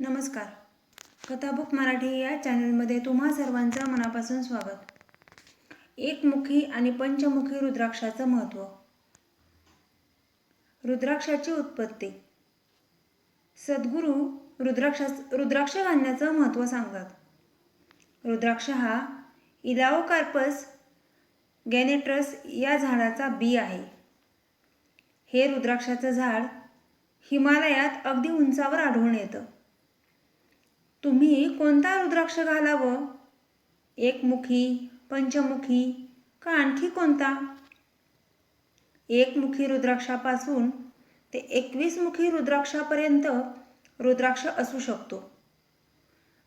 नमस्कार. कथाबुक मराठी या चॅनलमध्ये तुम्हा सर्वांचं मनापासून स्वागत. एकमुखी आणि पंचमुखी रुद्राक्षाचं महत्त्व. रुद्राक्षाची उत्पत्ती. सद्गुरू रुद्राक्षा रुद्राक्ष घालण्याचं महत्त्व सांगतात. रुद्राक्ष हा इलाओकार्पस गॅनेट्रस या झाडाचा बी आहे. हे रुद्राक्षाचं झाड हिमालयात अगदी उंचावर आढळून येतं. तुम्ही कोणता रुद्राक्ष घालावं? एकमुखी पंचमुखी का आणखी कोणता? एकमुखी रुद्राक्षापासून ते एकवीसमुखी रुद्राक्षापर्यंत रुद्राक्ष असू शकतो.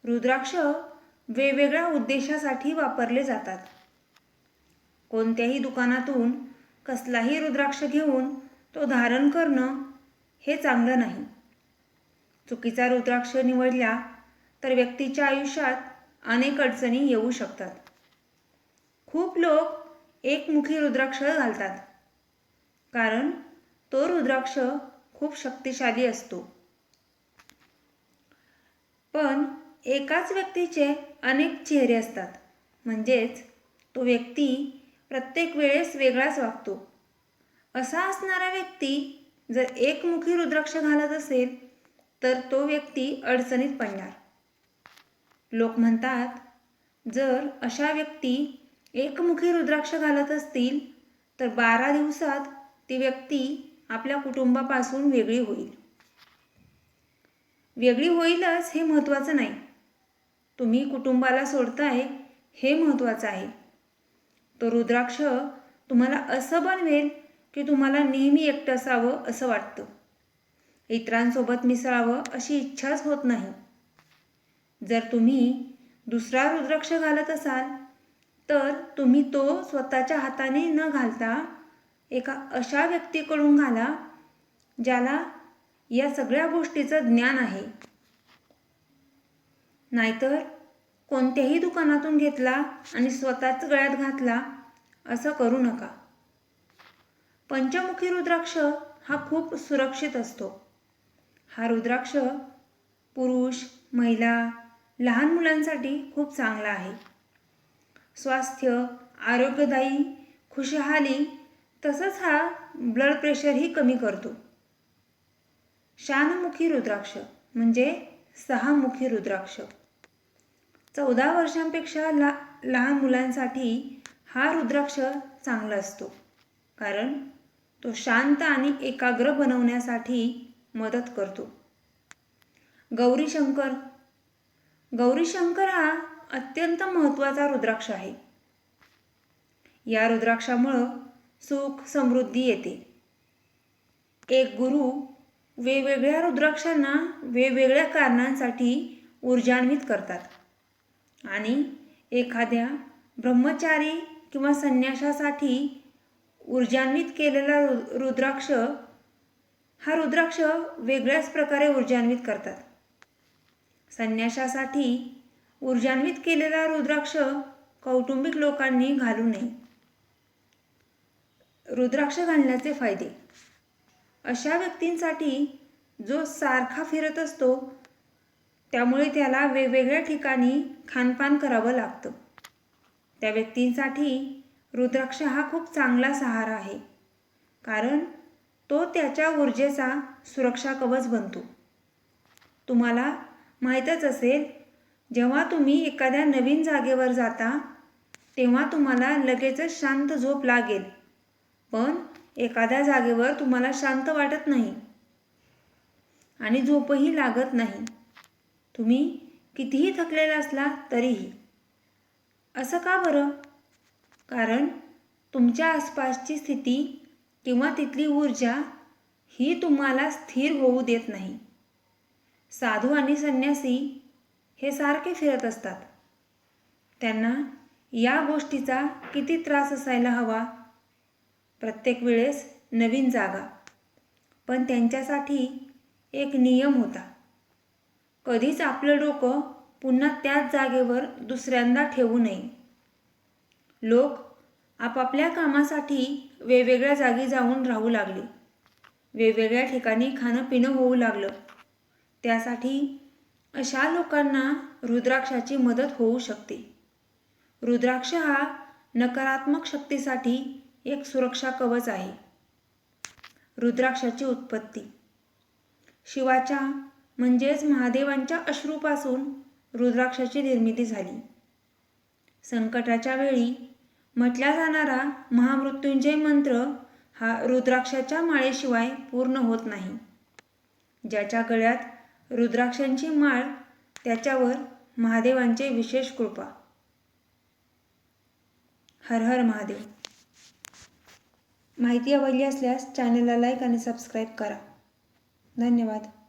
रुद्राक्ष वेगवेगळ्या उद्देशासाठी वापरले जातात. कोणत्याही दुकानातून कसलाही रुद्राक्ष घेऊन तो धारण करणं हे चांगलं नाही. चुकीचा रुद्राक्ष निवडल्या तर व्यक्तीच्या आयुष्यात अनेक अडचणी येऊ शकतात. खूप लोक एकमुखी रुद्राक्ष घालतात. कारण तो रुद्राक्ष खूप शक्तिशाली असतो. पण एकाच व्यक्तीचे अनेक चेहरे असतात. म्हणजेच तो व्यक्ती प्रत्येक वेळेस वेगळाच वागतो. असा असणारा व्यक्ती जर एकमुखी रुद्राक्ष घालत असेल तर तो व्यक्ती अडचणीत पडणार. लोक म्हणतात जर अशा व्यक्ती एकमुखी रुद्राक्ष घालत असतील तर बारा दिवसात ती व्यक्ती आपल्या कुटुंबापासून वेगळी होईल. वेगळी होईलच हे महत्त्वाचं नाही. तुम्ही कुटुंबाला सोडताय हे महत्त्वाचं आहे. तो रुद्राक्ष तुम्हाला असं बनवेल की तुम्हाला नेहमी एकटं असावं असं वाटतं. इतरांसोबत मिसळावं अशी इच्छाच होत नाही. जर तुम्ही दुसरा रुद्राक्ष घालत असाल तर तुम्ही तो स्वतःच्या हाताने न घालता एका अशा व्यक्तीकडून घाला ज्याला या सगळ्या गोष्टीचं ज्ञान आहे. नाहीतर कोणत्याही दुकानातून घेतला आणि स्वतःच गळ्यात घातला असं करू नका. पंचमुखी रुद्राक्ष हा खूप सुरक्षित असतो. हा रुद्राक्ष पुरुष महिला लहान मुलांसाठी खूप चांगला आहे. स्वास्थ्य आरोग्यदायी खुशहाली तसंच हा ब्लड प्रेशरही कमी करतो. शानमुखी रुद्राक्ष म्हणजे सहामुखी रुद्राक्ष. चौदा वर्षांपेक्षा ला लहान मुलांसाठी हा रुद्राक्ष चांगला असतो. कारण तो शांत आणि एकाग्र बनवण्यासाठी मदत करतो. गौरीशंकर गौरीशंकर हा अत्यंत महत्त्वाचा रुद्राक्ष आहे. या रुद्राक्षामुळं सुख समृद्धी येते. एक गुरु वेगवेगळ्या रुद्राक्षांना वेगवेगळ्या कारणांसाठी ऊर्जान्वित करतात आणि एखाद्या ब्रह्मचारी किंवा संन्यासासाठी ऊर्जान्वित केलेला रु रुद्राक्ष हा रुद्राक्ष वेगळ्याच प्रकारे ऊर्जान्वित करतात. संन्यासासाठी ऊर्जान्वित केलेला रुद्राक्ष कौटुंबिक लोकांनी घालू नये. रुद्राक्ष घालण्याचे फायदे. अशा व्यक्तींसाठी जो सारखा फिरत असतो त्यामुळे त्याला वेगवेगळ्या ठिकाणी खानपान करावं लागतं. त्या व्यक्तींसाठी रुद्राक्ष हा खूप चांगला सहारा आहे कारण तो त्याच्या ऊर्जेचा सुरक्षा कवच बनतो. तुम्हाला माहीतच असेल जेव्हा तुम्ही एखाद्या नवीन जागेवर जाता तेव्हा तुम्हाला लगेचच शांत झोप लागेल. पण एखाद्या जागेवर तुम्हाला शांत वाटत नाही आणि झोपही लागत नाही. तुम्ही कितीही थकलेला असला तरीही. असं का बरं? कारण तुमच्या आसपासची स्थिती किंवा तिथली ऊर्जा ही तुम्हाला स्थिर होऊ देत नाही. साधू आणि संन्यासी हे सारखे फिरत असतात. त्यांना या गोष्टीचा किती त्रास असायला हवा? प्रत्येक वेळेस नवीन जागा. पण त्यांच्यासाठी एक नियम होता. कधीच आपलं डोकं पुन्हा त्याच जागेवर दुसऱ्यांदा ठेवू नये. लोक आपापल्या कामासाठी वेगवेगळ्या जागी जाऊन राहू लागले. वेगवेगळ्या ठिकाणी खाणं पिणं होऊ लागलं. त्यासाठी अशा लोकांना रुद्राक्षाची मदत होऊ शकते. रुद्राक्ष हा नकारात्मक शक्तीसाठी एक सुरक्षा कवच आहे. रुद्राक्षाची उत्पत्ती. शिवाच्या म्हणजेच महादेवांच्या अश्रूपासून रुद्राक्षाची निर्मिती झाली. संकटाच्या वेळी म्हटला जाणारा महामृत्युंजय मंत्र हा रुद्राक्षाच्या माळेशिवाय पूर्ण होत नाही. ज्याच्या गळ्यात रुद्राक्षांची माळ त्याच्यावर महादेवांचे विशेष कृपा. हर हर महादेव. माहिती आवडली असल्यास चॅनलला लाईक आणि सबस्क्राईब करा. धन्यवाद.